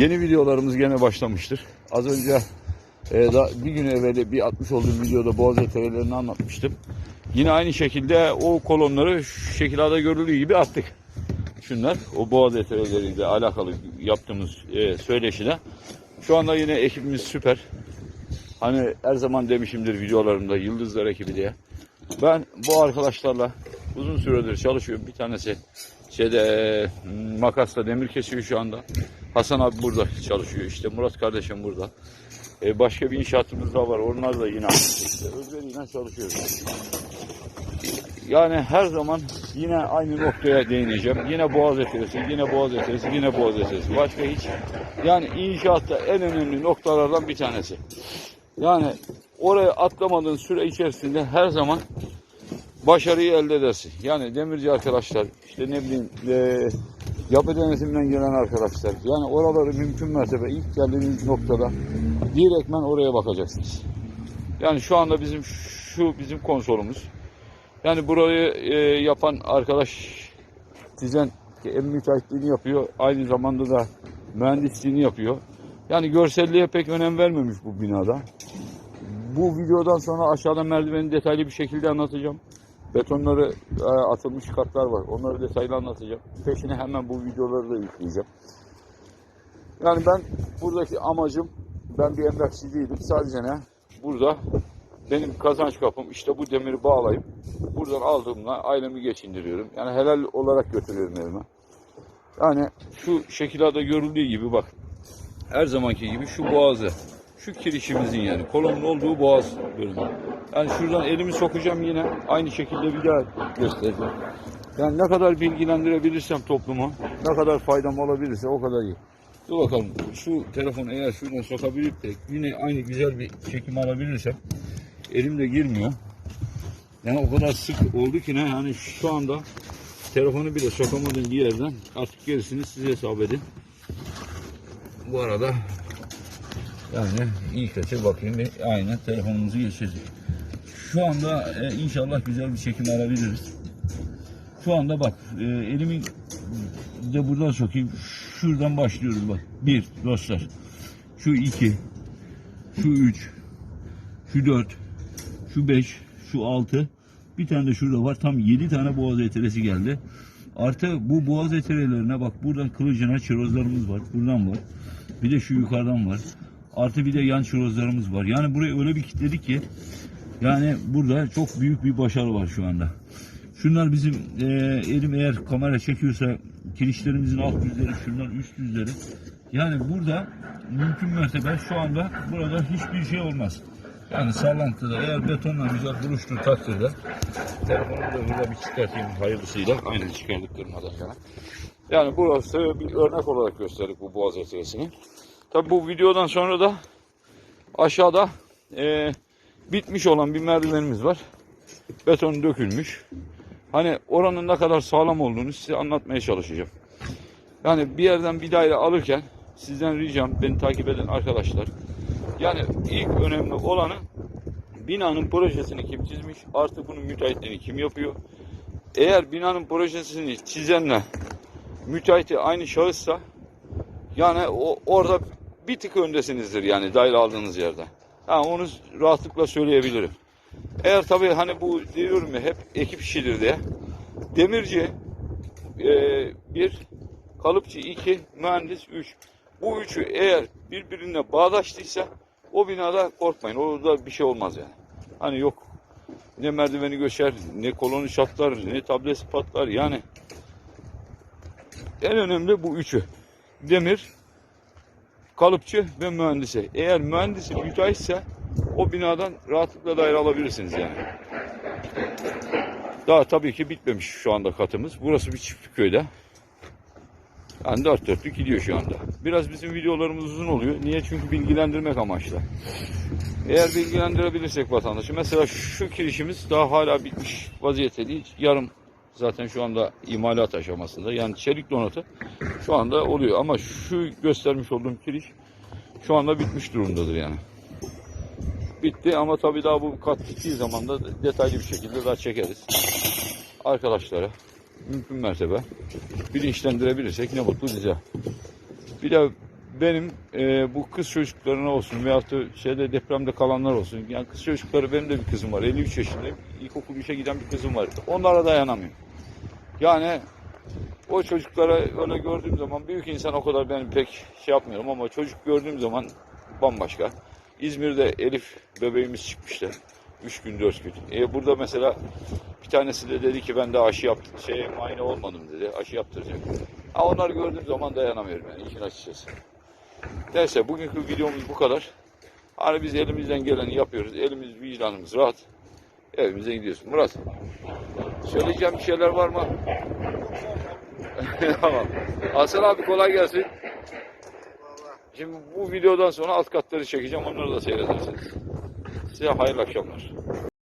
Yeni videolarımız gene başlamıştır. Az önce e, da, bir gün evvel bir atmış olduğum videoda boğaz eterelerini anlatmıştım. Yine aynı şekilde o kolonları şu şekilde görüldüğü gibi attık. Şunlar o boğaz etereleriyle alakalı yaptığımız e, söyleşide. Şu anda yine ekibimiz süper. Hani her zaman demişimdir videolarımda Yıldızlar ekibi diye. Ben bu arkadaşlarla uzun süredir çalışıyorum. Bir tanesi şeyde makasla demir kesiyor şu anda. Hasan abi burada çalışıyor. İşte Murat kardeşim burada. E, başka bir inşaatımız da var. Onlar da yine aynı şekilde. Özveriyle çalışıyoruz. Yani her zaman yine aynı noktaya değineceğim. Yine boğaz eteresi, yine boğaz eteresi, yine boğaz eteresi. Başka hiç. Yani inşaatta en önemli noktalardan bir tanesi. Yani oraya atlamadığın süre içerisinde her zaman başarıyı elde edersin. Yani demirci arkadaşlar, işte ne bileyim e, yapı denetiminden gelen arkadaşlar. Yani oraları mümkün mertebe ilk geldiğiniz noktada direktmen oraya bakacaksınız. Yani şu anda bizim şu bizim konsolumuz. Yani burayı e, yapan arkadaş Tizen hem müteahhitliğini yapıyor, aynı zamanda da mühendisliğini yapıyor. Yani görselliğe pek önem vermemiş bu binada. Bu videodan sonra aşağıda merdiveni detaylı bir şekilde anlatacağım. Betonları e, atılmış katlar var. Onları detaylı anlatacağım. Peşine hemen bu videoları da yükleyeceğim. Yani ben buradaki amacım ben bir emlakçı değilim. Sadece ne? Burada benim kazanç kapım işte bu demiri bağlayıp buradan aldığımla ailemi geçindiriyorum. Yani helal olarak götürüyorum evime. Yani şu şekilde görüldüğü gibi bak her zamanki gibi şu boğazı şu kirişimizin yani kolonun olduğu boğaz bölümü. Yani şuradan elimi sokacağım yine aynı şekilde bir daha göstereceğim. Yani ne kadar bilgilendirebilirsem toplumu, ne kadar faydam olabilirse o kadar iyi. Dur bakalım şu telefonu eğer şuradan sokabilip de yine aynı güzel bir çekim alabilirsem elimde girmiyor. Yani o kadar sık oldu ki ne yani şu anda telefonu bile sokamadığım bir yerden artık gerisini siz hesap edin. Bu arada yani iyi kötü bakayım bir aynen telefonumuzu geçirdik. Şu anda e, inşallah güzel bir çekim alabiliriz. Şu anda bak e, elimi de buradan sokayım. Şuradan başlıyoruz bak. Bir dostlar. Şu iki. Şu üç. Şu dört. Şu beş. Şu altı. Bir tane de şurada var. Tam yedi tane boğaz eteresi geldi. Artı bu boğaz eterelerine bak buradan kılıcına çirozlarımız var. Buradan var. Bir de şu yukarıdan var. Artı bir de yan çirozlarımız var. Yani burayı öyle bir kilitledik ki yani burada çok büyük bir başarı var şu anda. Şunlar bizim e, elim eğer kamera çekiyorsa kirişlerimizin alt yüzleri, şunlar üst yüzleri. Yani burada mümkün mertebe şu anda burada hiçbir şey olmaz. Yani sallantıda eğer betonla güzel buruştuğu takdirde telefonumu da burada bir çıkartayım hayırlısıyla. Aynen çıkardık durmadan yana. Yani burası bir örnek olarak gösterdik bu boğaz eteresini. Tabi bu videodan sonra da aşağıda e, bitmiş olan bir merdivenimiz var. Beton dökülmüş. Hani oranın ne kadar sağlam olduğunu size anlatmaya çalışacağım. Yani bir yerden bir daire alırken sizden ricam beni takip eden arkadaşlar. Yani ilk önemli olanı binanın projesini kim çizmiş artı bunun müteahhitliğini kim yapıyor. Eğer binanın projesini çizenle müteahhiti aynı şahıssa yani o, orada bir tık öndesinizdir yani daire aldığınız yerde. Ha, onu rahatlıkla söyleyebilirim. Eğer tabii hani bu diyorum ya hep ekip işidir diye. Demirci e, bir, kalıpçı iki, mühendis üç. Bu üçü eğer birbirine bağdaştıysa o binada korkmayın. Orada bir şey olmaz yani. Hani yok ne merdiveni göçer, ne kolonu çatlar, ne tablesi patlar. Yani en önemli bu üçü. Demir, kalıpçı ve mühendisi. Eğer mühendisi müteahhitse o binadan rahatlıkla daire alabilirsiniz yani. Daha tabii ki bitmemiş şu anda katımız. Burası bir çiftlik köyde. Yani dört dörtlük gidiyor şu anda. Biraz bizim videolarımız uzun oluyor. Niye? Çünkü bilgilendirmek amaçlı. Eğer bilgilendirebilirsek vatandaşı. Mesela şu kirişimiz daha hala bitmiş vaziyette değil. Yarım zaten şu anda imalat aşamasında. Yani çelik donatı şu anda oluyor. Ama şu göstermiş olduğum kiriş şu anda bitmiş durumdadır yani bitti ama tabii daha bu kat bittiği zaman da detaylı bir şekilde daha çekeriz. Arkadaşlara mümkün mertebe bilinçlendirebilirsek ne mutlu bize. Bir de benim e, bu kız çocuklarına olsun veyahut da şeyde depremde kalanlar olsun. Yani kız çocukları benim de bir kızım var. 53 yaşındayım. İlkokul 3'e giden bir kızım var. Onlara dayanamıyorum. Yani o çocuklara öyle gördüğüm zaman büyük insan o kadar ben pek şey yapmıyorum ama çocuk gördüğüm zaman bambaşka. İzmir'de Elif bebeğimiz çıkmıştı. 3 gün 4 gün. E burada mesela bir tanesi de dedi ki ben de aşı yaptım. Şey muayene olmadım dedi. Aşı yaptıracak. Ha, onları gördüğüm zaman dayanamıyorum yani işin açıkçası. Neyse bugünkü videomuz bu kadar. Hani biz elimizden geleni yapıyoruz. Elimiz vicdanımız rahat. Evimize gidiyoruz. Murat. Söyleyeceğim bir şeyler var mı? tamam. Hasan abi kolay gelsin. Şimdi bu videodan sonra alt katları çekeceğim. Onları da seyredersiniz. Size hayırlı akşamlar.